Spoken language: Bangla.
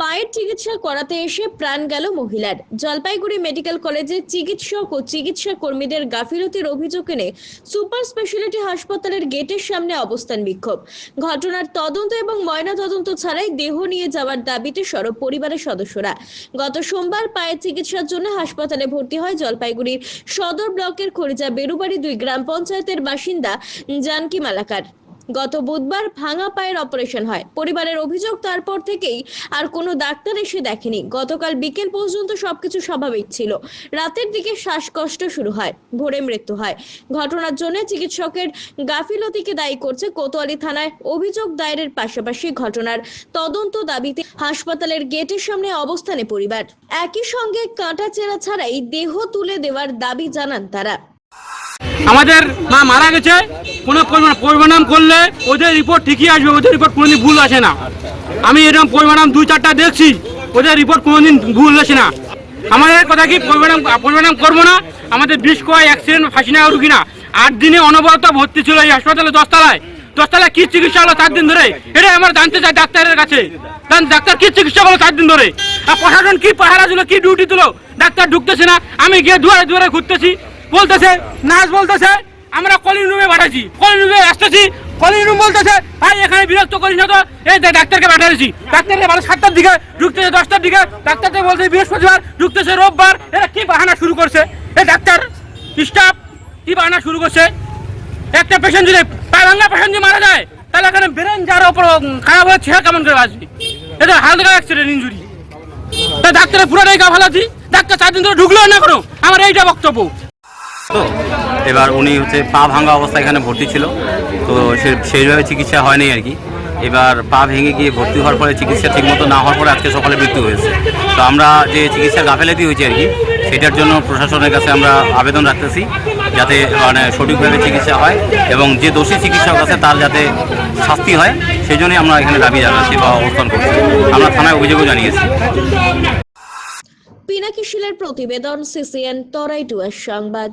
পায়ের চিকিৎসা করাতে এসে প্রাণ গেল মহিলার। জলপাইগুড়ি মেডিকেল কলেজের চিকিৎসক ও চিকিৎসা কর্মীদের গাফিলতির অভিযোগ এনে সুপার স্পেশালিটি হাসপাতালের গেটের সামনে অবস্থান বিক্ষোভ। ঘটনার তদন্ত এবং ময়না তদন্ত ছাড়াই দেহ নিয়ে যাওয়ার দাবিতে সরব পরিবারের সদস্যরা। গত সোমবার পায়ের চিকিৎসার জন্য হাসপাতালে ভর্তি হয় জলপাইগুড়ির সদর ব্লকের খরিজা বেরুবাড়ি দুই গ্রাম পঞ্চায়েতের বাসিন্দা জানকি মালাকার গত বুধবার ভাঙা পায়ের অপারেশন হয়। পরিবারের অভিযোগ তারপর থেকেই আর কোনো ডাক্তার এসে দেখেনি। গতকাল বিকেল পর্যন্ত সবকিছু স্বাভাবিক ছিল। রাতের দিকে শ্বাসকষ্ট শুরু হয়, ভোরে মৃত্যু হয়। ঘটনার জন্য চিকিৎসকের গাফিলতিকে দায়ী করছে কোতোয়ালি থানায় অভিযোগ দায়েরের পাশাপাশি ঘটনার তদন্ত দাবিতে হাসপাতালের গেটের সামনে অবস্থানে পরিবার। একই সঙ্গে কাঁটা চেরা ছাড়াই দেহ তুলে দেওয়ার দাবি জানান তারা। আমাদের মা মারা গেছে। কোনো পরিমাণাম করলে ওদের রিপোর্ট ঠিকই আসবে, ওদের রিপোর্ট কোনোদিন ভুল আসে না। আমি এরকম পরিমাণাম দুই, চারটা দেখছি, ওদের রিপোর্ট কোনোদিন ভুল আসে না। আমাদের কথা কি পরিমাণাম পরিমাণাম করব না? আমাদের বিষ কয় অ্যাক্সিডেন্ট ফাঁসি নেওয়া রুগী না। আট দিনে অনবরত ভর্তি ছিল এই হাসপাতালে, দশতলায়। দশতলায় কি চিকিৎসা হলো চার দিন ধরে? এটা আমার জানতে চাই ডাক্তারের কাছে। ডাক্তার কি চিকিৎসা করল চার দিন ধরে? আর প্রশাসন কি পাহারা দিল, কি ডিউটি দিল? ডাক্তার ঢুকতেছে না। আমি গিয়ে দুয়ারে দুয়ারে ঘুরতেছি। বলতেছে নার্স বলতেছে আমরা কলিং রুমে পাঠাচ্ছি কলিং রুমে আসতেছি, কলিং রুম বলতেছে, ভাই, এখানে বিরক্ত করিস না তো। এই ডাক্তারকে পাঠাচ্ছি ডাক্তারকে ভালো সাতটার দিকে ঢুকতেছে, দশটার দিকে। ডাক্তারকে বলছে, বৃহস্পতিবার ঢুকতেছে, রোববার। এরা কি বাহানা শুরু করছে? এই ডাক্তার, স্টাফ, কি বাহানা শুরু করছে? একটা পেশেন্ট যদি পা ভাঙা পেশেন্ট যদি মারা যায়, তাহলে এখানে ব্রেন যার ওপর খারাপ হচ্ছে সে কেমন করে আসবে এটা হালকা অ্যাক্সিডেন্ট ইঞ্জুরি তা ডাক্তারের পুরোটাই গা আছি ডাক্তার চার দিন ধরে ঢুকলো না করো আমার এইটা বক্তব্য। তো এবার উনি হচ্ছে পা ভাঙা অবস্থায় এখানে ভর্তি ছিল। তো সে সেইভাবে চিকিৎসা হয়নি আর কি। এবার পা ভেঙে গিয়ে ভর্তি হওয়ার পরে চিকিৎসা ঠিকমতো না হওয়ার পরে আজকে সকালে মৃত্যু হয়েছে। তো আমরা যে চিকিৎসা গাফেলাতি হয়েছে আর কি, সেটার জন্য প্রশাসনের কাছে আমরা আবেদন রাখতেছি যাতে মানে সঠিকভাবে চিকিৎসা হয় এবং যে দোষী চিকিৎসক আছে তার যাতে শাস্তি হয় সেই জন্যই আমরা এখানে দাবি জানাচ্ছি বা অবস্থান করছি। আমরা থানায় অভিযোগও জানিয়েছি। পিনাকি প্রতিবেদন, সিসিএন, তরাই টুয়ার সংবাদ।